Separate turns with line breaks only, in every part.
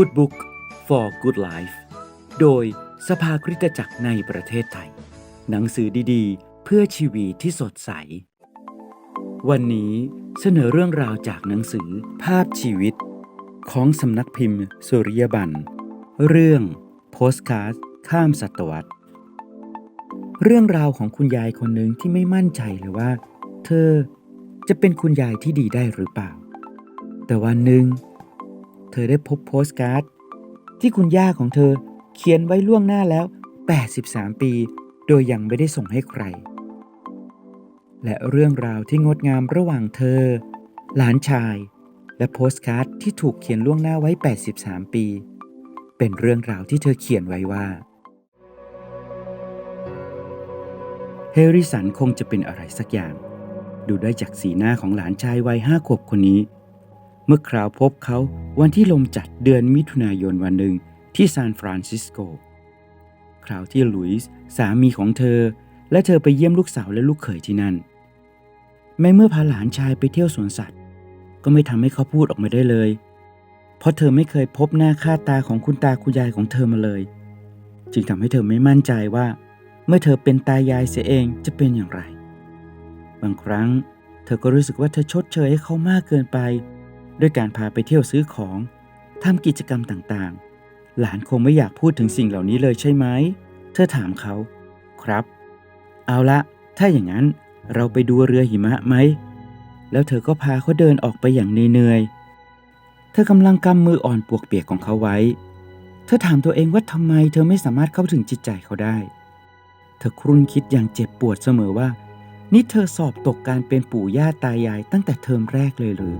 Good Book for Good Life โดยสภาคริสตจักรในประเทศไทย หนังสือดีๆ เพื่อชีวิตที่สดใส วันนี้เสนอเรื่องราวจากหนังสือภาพชีวิต ของสำนักพิมพ์ สุริยบันเรื่องโพสการ์ดข้ามศตวรรษ เรื่องราวของคุณยายคนหนึ่งที่ไม่มั่นใจเลยว่า เธอจะเป็นคุณยายที่ดีได้หรือเปล่า แต่วันหนึ่ง ธอได้พบโพสการ์ด ที่คุณย่าของเธอเขียนไว้ล่วงหน้าแล้ว 83 ปี โดยยังไม่ได้ส่งให้ใคร และเรื่องราวที่งดงามระหว่างเธอ หลานชาย และโพสการ์ดที่ถูกเขียนล่วงหน้าไว้ 83 ปี เป็นเรื่องราวที่เธอเขียนไว้ว่าเฮริสันคงจะเป็นอะไรสักอย่าง ดูได้จากสีหน้าของหลานชายวัยห้าขวบคนนี้ เมื่อคราวพบเขาวันที่ลมจัดเดือนมิถุนายนวันหนึ่งที่ซานฟรานซิสโก คราวที่ลุยส์สามีของเธอ และเธอไปเยี่ยมลูกสาวและลูกเขยที่นั่น แม้เมื่อพาหลานชายไปเที่ยวสวนสัตว์ ก็ไม่ทำให้เขาพูดออกมาได้เลย เพราะเธอไม่เคยพบหน้าค่าตาของคุณตาคุณยายของเธอมาเลย จึงทำให้เธอไม่มั่นใจว่า เมื่อเธอเป็นตายายเสียเองจะเป็นอย่างไร บางครั้ง เธอก็รู้สึกว่าเธอชดเชยให้เขามากเกินไป ด้วยการพาไปเที่ยวซื้อของทำกิจกรรมต่างๆ หลานคงไม่อยากพูดถึงสิ่งเหล่านี้เลยใช่ไหม เธอถามเขา ครับ เอาละ ถ้าอย่างนั้นเราไปดูเรือหิมะไหม แล้วเธอก็พาเขาเดินออกไปอย่างเหนื่อยๆ เธอกำลังกำมืออ่อนปวกเปียกของเขาไว้ เธอถามตัวเองว่าทำไมเธอไม่สามารถเข้าถึงจิตใจเขาได้ เธอครุ่นคิดอย่างเจ็บปวดเสมอว่า นี่เธอสอบตกการเป็นปู่ย่าตายายตั้งแต่เทอมแรกเลยหรือ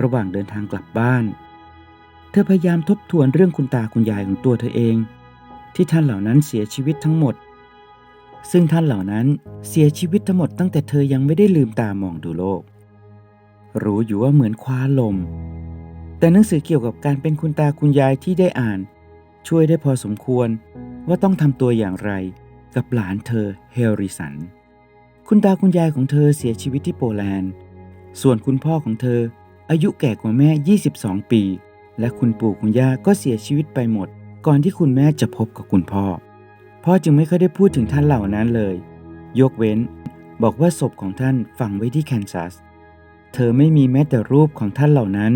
ระหว่างเดินทางกลับบ้าน เธอพยายามทบทวนเรื่องคุณตาคุณยายของตัวเธอเอง ที่ท่านเหล่านั้นเสียชีวิตทั้งหมด ซึ่งท่านเหล่านั้นเสียชีวิตทั้งหมดตั้งแต่เธอยังไม่ได้ลืมตามองดูโลก รู้อยู่ว่าเหมือนคว้าลม แต่หนังสือเกี่ยวกับการเป็นคุณตาคุณยายที่ได้อ่าน ช่วยได้พอสมควรว่าต้องทำตัวอย่างไรกับหลานเธอเฮริสัน คุณตาคุณยายของเธอเสียชีวิตที่โปแลนด์ ส่วนคุณพ่อของเธอ อายุแก่กว่าแม่ 22 ปี และคุณปู่คุณย่าก็เสียชีวิตไปหมด ก่อนที่คุณแม่จะพบกับคุณพ่อ พ่อจึงไม่ค่อยได้พูดถึงท่านเหล่านั้นเลย ยกเว้น บอกว่าศพของท่านฝังไว้ที่แคนซัส เธอไม่มีแม้แต่รูปของท่านเหล่านั้น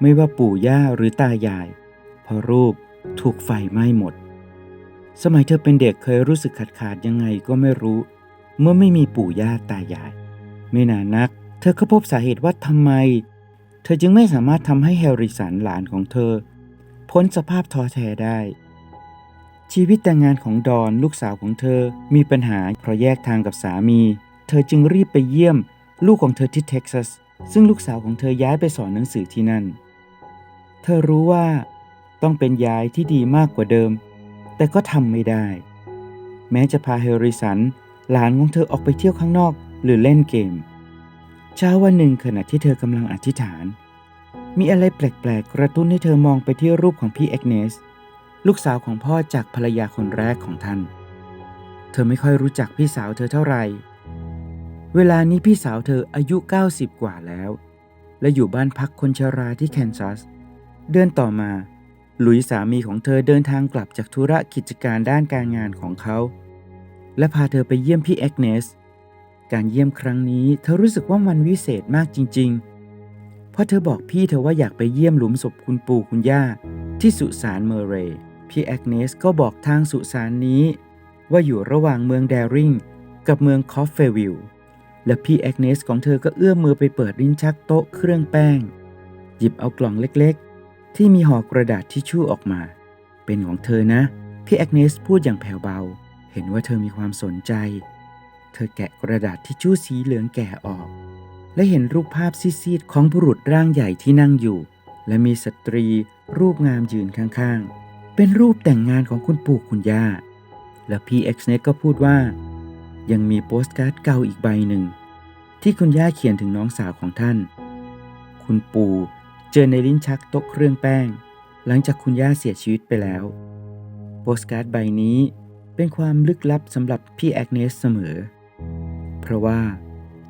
ไม่ว่าปู่ย่าหรือตายาย เพราะรูปถูกไฟไหม้หมด สมัยเธอเป็นเด็กเคยรู้สึกขาดขาดๆยังไงก็ไม่รู้ เมื่อไม่มีปู่ย่าตายาย ไม่นานนัก เธอก็พบสาเหตุว่าทำไม ธอจึงไม่สามารถทำให้แฮริสันหลานของเธอ พ้นสภาพท้อแท้ได้ ชีวิตแต่งงานของดอนลูกสาวของเธอมีปัญหาเพราะแยกทางกับสามี เธอจึงรีบไปเยี่ยม ลูกของเธอที่เท็กซัส ซึ่งลูกสาวของเธอย้ายไปสอนหนังสือที่นั่น เธอรู้ว่าต้องเป็นยายที่ดีมากกว่าเดิม แต่ก็ทำไม่ได้ แม้จะพาเฮริสัน หลานของเธอออกไปเที่ยวข้างนอกหรือเล่นเกม เช้าวันหนึ่งขณะที่เธอกำลังอธิษฐาน มีอะไรแปลกๆ กระตุ้นให้เธอมองไปที่รูปของพี่เอ็กเนส ลูกสาวของพ่อจากภรรยาคนแรกของท่าน เธอไม่ค่อยรู้จักพี่สาวเธอเท่าไหร่เวลานี้พี่สาวเธออายุ 90 กว่าแล้ว และอยู่บ้านพักคนชราที่แคนซัส เดือนต่อมา หลุยสามีของเธอเดินทางกลับจากธุระกิจการด้านการงานของเขา และพาเธอไปเยี่ยมพี่เอ็กเนส การเยี่ยมครั้งนี้เธอรู้สึกว่ามันวิเศษมากจริง ๆ เพราะเธอบอกพี่เธอว่าอยากไปเยี่ยมหลุมศพคุณปู่คุณย่า ที่สุสานเมอร์เรย์พี่แอกเนสก็บอกทางสุสานนี้ ว่าอยู่ระหว่างเมืองแดริงกับเมืองคอฟเฟวิลและพี่แอกเนสของเธอก็เอื้อมมือไปเปิดลิ้นชักโต๊ะเครื่องแป้ง หยิบเอากล่องเล็กๆ ที่มีห่อกระดาษทิชชู่ออกมา เป็นของเธอนะ พี่แอกเนสพูดอย่างแผ่วเบา เห็นว่าเธอมีความสนใจ เธอแกะกระดาษทิชชู่สีเหลืองแก่ออก และเห็นรูปภาพซีดๆของบุรุษร่างใหญ่ที่นั่งอยู่ และมีสตรีรูปงามยืนข้างๆ เป็นรูปแต่งงานของคุณปู่คุณย่า และพี่เอ็กซ์เนก็พูดว่า ยังมีโปสการ์ดเก่าอีกใบหนึ่ง ที่คุณย่าเขียนถึงน้องสาวของท่าน คุณปู่เจอในลิ้นชักโต๊ะเครื่องแป้ง หลังจากคุณย่าเสียชีวิตไปแล้ว โปสการ์ดใบนี้เป็นความลึกลับสำหรับพี่แอกเนสเสมอ เพราะว่า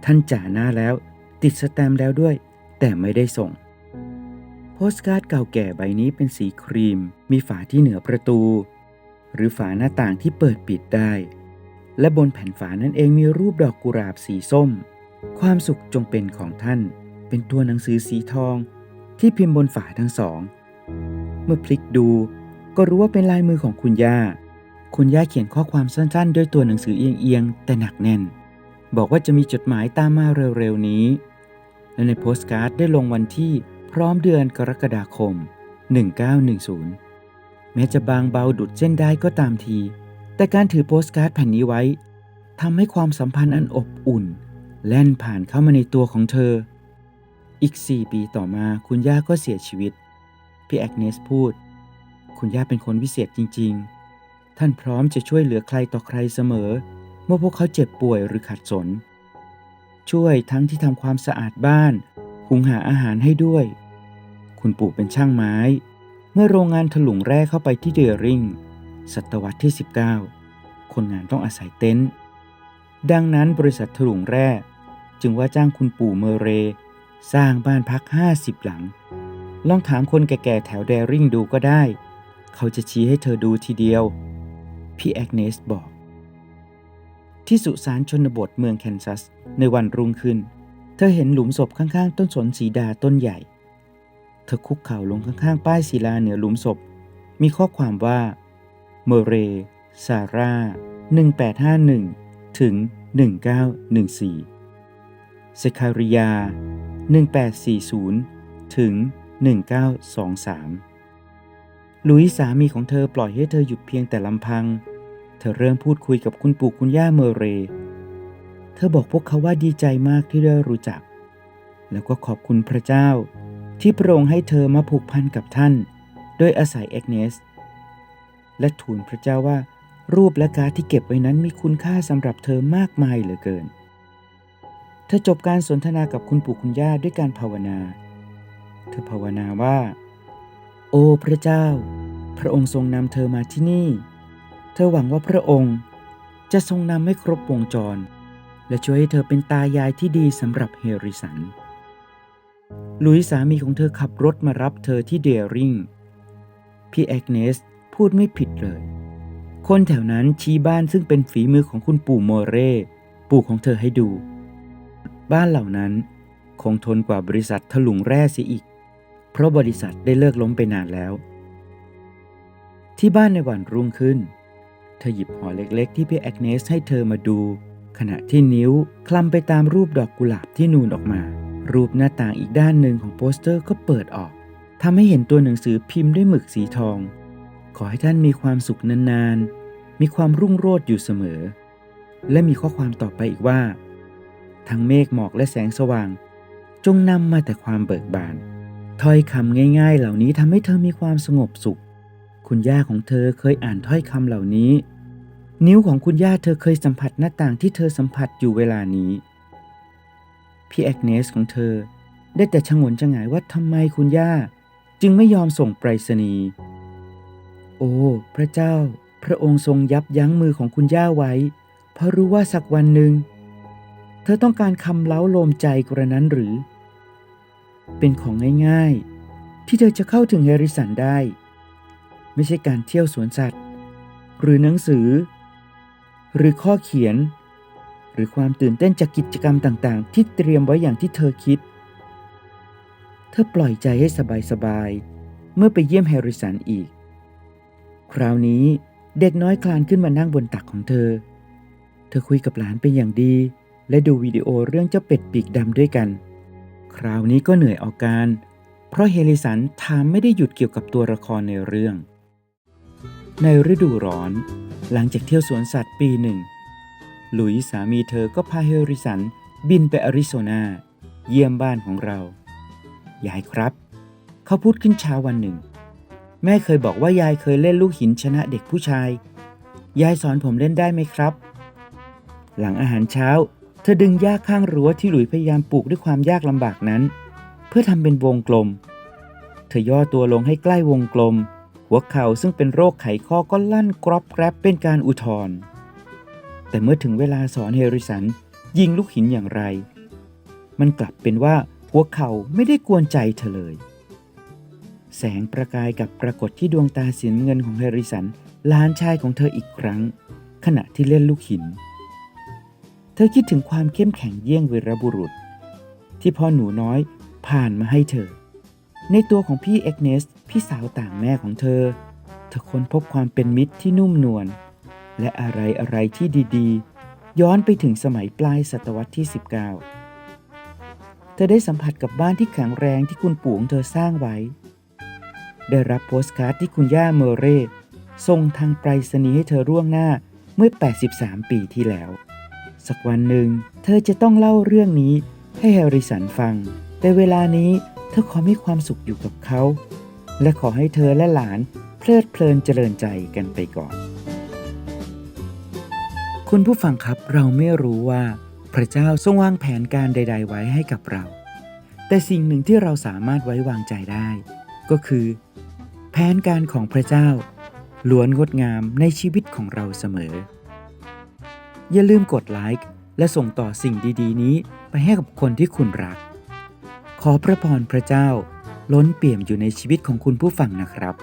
ท่านจ่าหน้าแล้ว ติดสแตมแล้วด้วย แต่ไม่ได้ส่งโปโพสการ์ดเก่าแก่ใบนี้เป็นสีครีม มีฝาที่เหนือประตู หรือฝาหน้าต่างที่เปิดปิดได้ และบนแผ่นฝานั้นเองมีรูปดอกกุหลาบสีส้ม ความสุขจงเป็นของท่าน เป็นตัวหนังสือสีทอง ที่พิมพ์บนฝาทั้งสอง เมื่อพลิกดู ก็รู้ว่าเป็นลายมือของคุณย่าคุณย่าเขียนข้อความสั้นๆ ด้วยตัวหนังสือเอียงๆ แต่หนักแน่น บอกว่าจะมีจดหมายตามมาเร็วๆนี้ และในโพสการ์ดได้ลงวันที่พร้อมเดือนกรกฎาคม 1910 แม้จะบางเบาดุดเส้นได้ก็ตามที แต่การถือโพสการ์ดแผ่นนี้ไว้ทำให้ความสัมพันธ์อันอบอุ่น แล่นผ่านเข้ามาในตัวของเธอ อีก 4 ปีต่อมาคุณย่าก็เสียชีวิต พี่แอกเนสพูด คุณย่าเป็นคนวิเศษจริง ๆ ท่านพร้อมจะช่วยเหลือใครต่อใครเสมอ เมื่อพวกเขาเจ็บป่วยหรือขัดสน ช่วยทั้งที่ทำความสะอาดบ้าน หุงหาอาหารให้ด้วย คุณปู่เป็นช่างไม้ เมื่อโรงงานถลุงแร่เข้าไปที่เดอริงศตวรรษที่ 19 คนงานต้องอาศัยเต็นท์ดังนั้นบริษัทถลุงแร่จึงว่าจ้างคุณปู่เมเร สร้างบ้านพัก 50 หลัง ลองถามคนแก่ๆแถวเดริงดูก็ได้ เขาจะชี้ให้เธอดูทีเดียว พี่แอกเนสบอก ที่สุสานชนบทเมืองแคนซัส ในวันรุ่งขึ้น เธอเห็นหลุมศพข้างๆ ต้นสนสีดาต้นใหญ่ เธอคุกเข่าลงข้างๆ ป้ายศิลาเหนือหลุมศพ มีข้อความว่า เมเร ซาร่า 1851 ถึง 1914 เซคาริยา 1840 ถึง 1923 ลุยสามีของเธอปล่อยให้เธอหยุดเพียงแต่ลำพัง เธอเริ่มพูดคุยกับคุณปู่คุณย่าเมเร เธอบอกพวกเขาว่าดีใจมากที่ได้รู้จัก แล้วก็ขอบคุณพระเจ้า ที่พระองค์ให้เธอมาผูกพันกับท่าน โดยอาศัยเอ็กเนส และทูลพระเจ้าว่า รูปและการที่เก็บไว้นั้นมีคุณค่าสำหรับเธอมากมายเหลือเกิน เธอจบการสนทนากับคุณปู่คุณย่าด้วยการภาวนา เธอภาวนาว่า โอ้พระเจ้า พระองค์ทรงนำเธอมาที่นี่ เธอหวังว่าพระองค์ จะทรงนำให้ครบวงจร และช่วยให้เธอเป็นตายายที่ดีสำหรับเฮริสัน ลุยสามีของเธอขับรถมารับเธอที่เดริงพี่แอกเนสพูดไม่ผิดเลย คนแถวนั้นชี้บ้านซึ่งเป็นฝีมือของคุณปู่โมเร่ ปู่ของเธอให้ดู บ้านเหล่านั้นคงทนกว่าบริษัทถลุงแร่เสียอีก เพราะบริษัทได้เลิกล้มไปนานแล้ว ที่บ้านในวันรุ่งขึ้น เธอหยิบห่อเล็กๆ ที่พี่แอกเนสให้เธอมาดู ขณะที่นิ้วคลำไปตามรูปดอกกุหลาบที่นูนออกมา รูปหน้าต่างอีกด้านหนึ่งของโปสเตอร์ก็เปิดออกทำให้เห็นตัวหนังสือพิมพ์ด้วยหมึกสีทอง ขอให้ท่านมีความสุขนานๆ มีความรุ่งโรจน์อยู่เสมอ และมีข้อความต่อไปอีกว่า ทั้งเมฆหมอกและแสงสว่าง จงนำมาแต่ความเบิกบานถ้อยคำง่าย ๆ เหล่านี้ทำให้เธอมีความสงบสุข คุณย่าของเธอเคยอ่านถ้อยคำเหล่านี้ นิ้วของคุณย่าเธอเคยสัมผัสหน้าต่างที่เธอสัมผัสอยู่เวลานี้ พี่แอกเนสของเธอ ได้แต่ชงนชงายว่าทำไมคุณย่า จึงไม่ยอมส่งไปรษณีย์โอ้ พระเจ้า พระองค์ทรงยับยั้งมือของคุณย่าไว้ เพราะรู้ว่าสักวันหนึ่ง เธอต้องการคำเล้าโลมใจกระนั้นหรือ เป็นของง่ายๆ ที่เธอจะเข้าถึงเฮริสันได้ ไม่ใช่การเที่ยวสวนสัตว์ หรือหนังสือ หรือข้อเขียน หรือความตื่นเต้นจากกิจกรรมต่างๆ ที่เตรียมไว้อย่างที่เธอคิด เธอปล่อยใจให้สบายๆ เมื่อไปเยี่ยมแฮร์ริสันอีก คราวนี้เด็กน้อยคลานขึ้นมานั่งบนตักของเธอ เธอคุยกับหลานเป็นอย่างดี และดูวิดีโอเรื่องเจ้าเป็ดปีกดำด้วยกัน คราวนี้ก็เหนื่อยเอาการ เพราะเฮลิสันถามไม่ได้หยุดเกี่ยวกับตัวละครในเรื่อง ในฤดูร้อน หลังจากเที่ยวสวนสัตว์ปีหนึ่ง หลุยส์สามีเธอก็พาเฮริสันบินไปอาริโซนา เยี่ยมบ้านของเรา ยายครับ เขาพูดขึ้นเช้าวันหนึ่ง แม่เคยบอกว่ายายเคยเล่นลูกหินชนะเด็กผู้ชาย ยายสอนผมเล่นได้ไหมครับ หลังอาหารเช้า เธอดึงหญ้าข้างรั้วที่หลุยพยายามปลูกด้วยความยากลำบากนั้น เพื่อทำเป็นวงกลม เธอย่อตัวลงให้ใกล้วงกลม หัวเข่าซึ่งเป็นโรคไขข้อก็ลั่นกรอบแกรบเป็นการอุทธรณ์แต่เมื่อถึงเวลาสอนเฮริสันยิงลูกหินอย่างไร มันกลับเป็นว่าหัวเข่าไม่ได้กวนใจเธอเลย แสงประกายกับปรากฏที่ดวงตาสีน้ำเงินของแฮริสันหลานชายของเธออีกครั้ง ขณะที่เล่นลูกหิน เธอคิดถึงความเข้มแข็งเยี่ยงวีรบุรุษ ที่พ่อหนูน้อยผ่านมาให้เธอ ในตัวของพี่เอ็กเนสพี่สาวต่างแม่ของเธอ เธอค้นพบความเป็นมิตรที่นุ่มนวลและอะไรอะไรที่ดีๆ ย้อนไปถึงสมัยปลายศตวรรษที่ 19 เธอได้สัมผัสกับบ้านที่แข็งแรงที่คุณปู่ของเธอสร้างไว้ ได้รับโปสการ์ดที่คุณย่าเมอเร่ส่งทางไปรษณีย์ให้เธอร่วงหน้าเมื่อ 83 ปีที่แล้ว สักวันหนึ่ง เธอจะต้องเล่าเรื่องนี้ให้แฮริสันฟัง แต่เวลานี้ เธอขอมีความสุขอยู่กับเขา และขอให้เธอและหลานเพลิดเพลินเจริญใจกันไปก่อน คุณผู้ฟังครับเราไม่รู้ว่า พระเจ้าทรงวางแผนการใด ๆ ไว้ให้กับเรา แต่สิ่งหนึ่งที่เราสามารถไว้วางใจได้ ก็คือ แผนการของพระเจ้าล้วนงดงามในชีวิตของเราเสมอ อย่าลืมกดไลค์และส่งต่อสิ่งดี ๆ นี้ไปให้กับคนที่คุณรัก ขอพระพรพระเจ้า ล้นเปี่ยมอยู่ในชีวิตของคุณผู้ฟังนะครับ